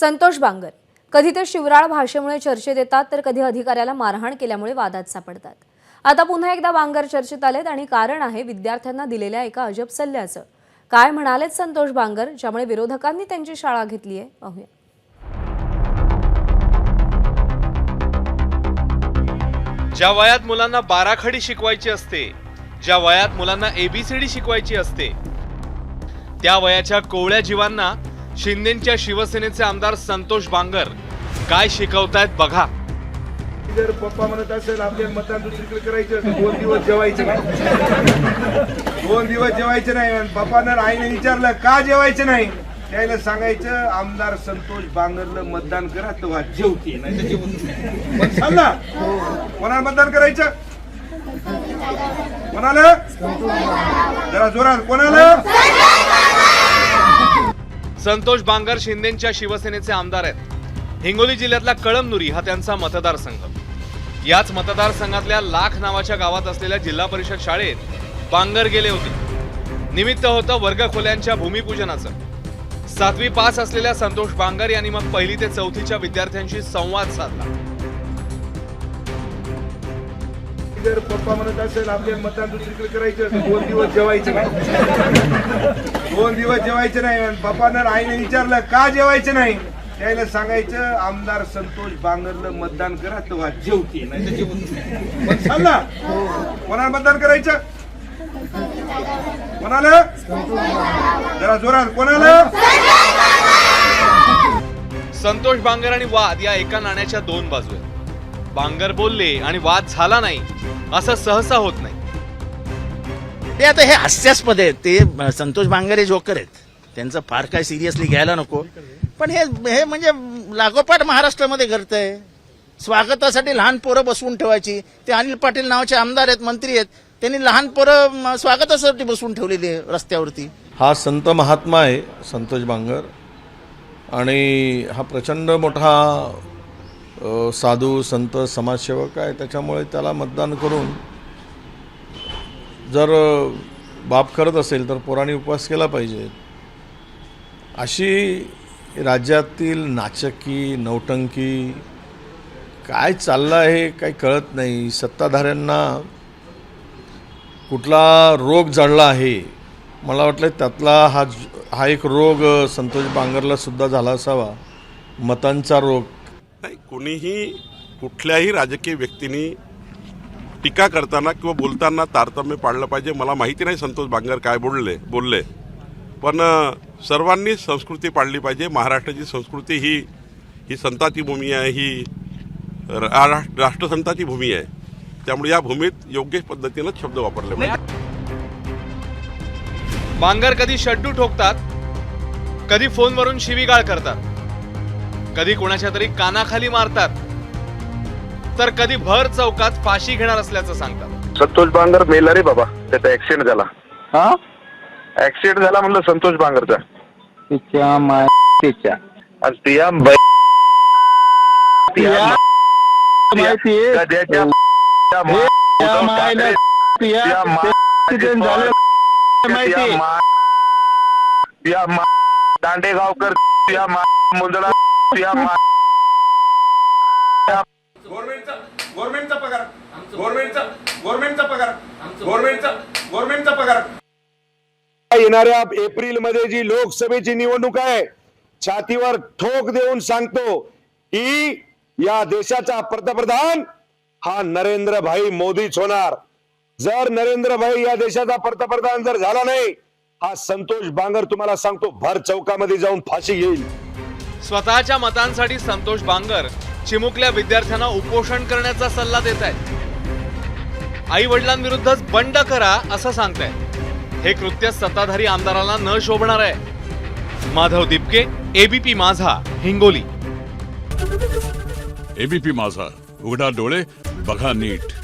संतोष बांगर. कधी ते शिवराळ भाषेमुळे चर्चेत येतात तर कधी अधिकाऱ्याला मारहाण केल्यामुळे वादात सापडतात. आता पुन्हा एकदा बांगर चर्चेत आलेत आणि कारण आहे विद्यार्थ्यांना दिलेल्या एका अजब सल्ल्याचं. काय म्हणालेत संतोष बांगर ज्यामुळे विरोधकांनी त्यांची शाळा घेतली आहे? पाहूया. ज्या वयात मुलांना बाराखडी शिकवायची असते ज्या वयात मुलांना एबीसीडी शिकवायची असते त्या वयाच्या कोवळ्या जीवांना शिंदेच्या शिवसेनेचे आमदार संतोष बांगर काय शिकवतायत बघा. जर पप्पा म्हणत असेल आपल्या मतदान दुसरीकडे करायचं दोन दिवस जेवायचे नाही. दोन दिवस जेवायचे नाही. आणि पप्पानं आईने विचारलं का जेवायचं नाही? त्याला सांगायचं आमदार संतोष बांगरला मतदान करा तेव्हा जेवते. नाही. पण ना कोणाला मतदान करायचं? कोणाला? जरा जोरात. कोणाला? संतोष बांगर शिंदेच्या शिवसेनेचे आमदार आहेत. हिंगोली जिल्ह्यातला कळमनुरी हा त्यांचा मतदारसंघ. याच मतदारसंघातल्या लाख नावाच्या गावात असलेल्या जिल्हा परिषद शाळेत बांगर गेले होते. निमित्त होतं वर्गखोल्यांच्या भूमिपूजनाचं. सातवी पास असलेल्या संतोष बांगर यांनी मग पहिली ते चौथीच्या विद्यार्थ्यांशी संवाद साधला. जर पप्पा म्हणत असेल आपल्या मतदान दुसरीकडे करायचं दोन दिवस जेवायचे नाही. दोन दिवस जेवायचे नाही. आणि पप्पानं आईने विचारलं का जेवायचं नाही? त्याला सांगायचं आमदार संतोष बांगरलं मतदान करा तेव्हा जेवते नाही. ना. कोणाला मतदान करायचं? कोणाला? जरा जोरात. कोणाला? संतोष बांगर आणि वाद या एका नाण्याच्या दोन बाजू आहेत बांगर बोलले आणि वाद झाला नाही असं सहसा होत नाही. ते आता हे हास्यास्पद आहे ते संतोष बांगरे जोकर आहेत. त्यांचं फार काय सिरियसली घ्यायला नको. पण हे हे म्हणजे लागोपाठ महाराष्ट्रामध्ये घडतंय. स्वागतासाठी लहान पोरं बसवून ठेवायची. ते अनिल पाटील नावाचे आमदार आहेत मंत्री आहेत. त्यांनी लहान पोरं स्वागतासाठी बसवून ठेवलेली आहे रस्त्यावरती. हा संत महात्मा आहे संतोष बांगर. आणि हा प्रचंड मोठा साधू संत समाजसेवक आहे त्याच्यामुळे त्याला मतदान करून जर बाप करत असेल तर पोरांनी उपवास केला पाहिजे. अशी राज्यातील नाचकी नौटंकी काय चाललं आहे काही कळत नाही. सत्ताधाऱ्यांना कुठला रोग जडला आहे? मला वाटलं त्यातला हा हा एक रोग संतोष बांगरला सुद्धा झाला असावा. मतांचा रोग. नाही कोणीही कुठल्याही राजकीय व्यक्तींनी टीका करताना किंवा बोलताना तारतम्य पाळलं पाहिजे. मला माहिती नाही संतोष बांगर काय बोलले बोलले. पण सर्वांनी संस्कृती पाळली पाहिजे. महाराष्ट्राची संस्कृती ही ही संताची भूमी आहे ही रा- राष्ट्रसंताची भूमी आहे. त्यामुळे या भूमीत योग्य पद्धतीनं शब्द वापरले पाहिजे. बांगर कधी शड्डू ठोकतात कधी फोनवरून शिवीगाळ करतात. कधी कोणाच्या तरी कानाखाली मारतात. तर कधी भर चौकात फाशी घेणार असल्याचं सांगतात. संतोष बांगर मेला रे बाबा त्याचा ऍक्सिडेंट झाला. हा? ऍक्सिडेंट झाला म्हणलं संतोष बांगरचा. तिच्या माहितीच्या आणि तिया बै- तिया माहिती आहे गद्याच्या त्या मा- त्या उद्धव मायला ठाकरे, तिया त्या मा- ऍक्सिडेंट झालं. त्या माहिती. मा- त्या मा- दांडेगावकर त्या मा- मुंदडा गव्हर्नमेंटचा गव्हर्नमेंटचा पगार. गव्हर्नमेंटचा गव्हर्नमेंटचा पगार. गव्हर्नमेंटचा गव्हर्नमेंटचा पगार. येणाऱ्या एप्रिलमध्ये जी लोकसभेची निवडणूक आहे छातीवर ठोक देऊन सांगतो की या देशाचा पंतप्रधान हा नरेंद्र भाई मोदीच होणार. जर नरेंद्र भाई या देशाचा पंतप्रधान जर झाला नाही हा संतोष बांगर तुम्हाला सांगतो भर चौकामध्ये जाऊन फाशी घेईल. स्वतःच्या मतांसाठी संतोष बांगर चिमुकल्या विद्यार्थ्यांना उपोषण करण्याचा सल्ला देत आहेत. आई वडिलांविरुद्धच बंड करा असं सांगतायत. हे कृत्य सत्ताधारी आमदारांना न शोभणार आहे. माधव दिपके एबीपी माझा हिंगोली. एबीपी माझा. उघडा डोळे बघा नीट.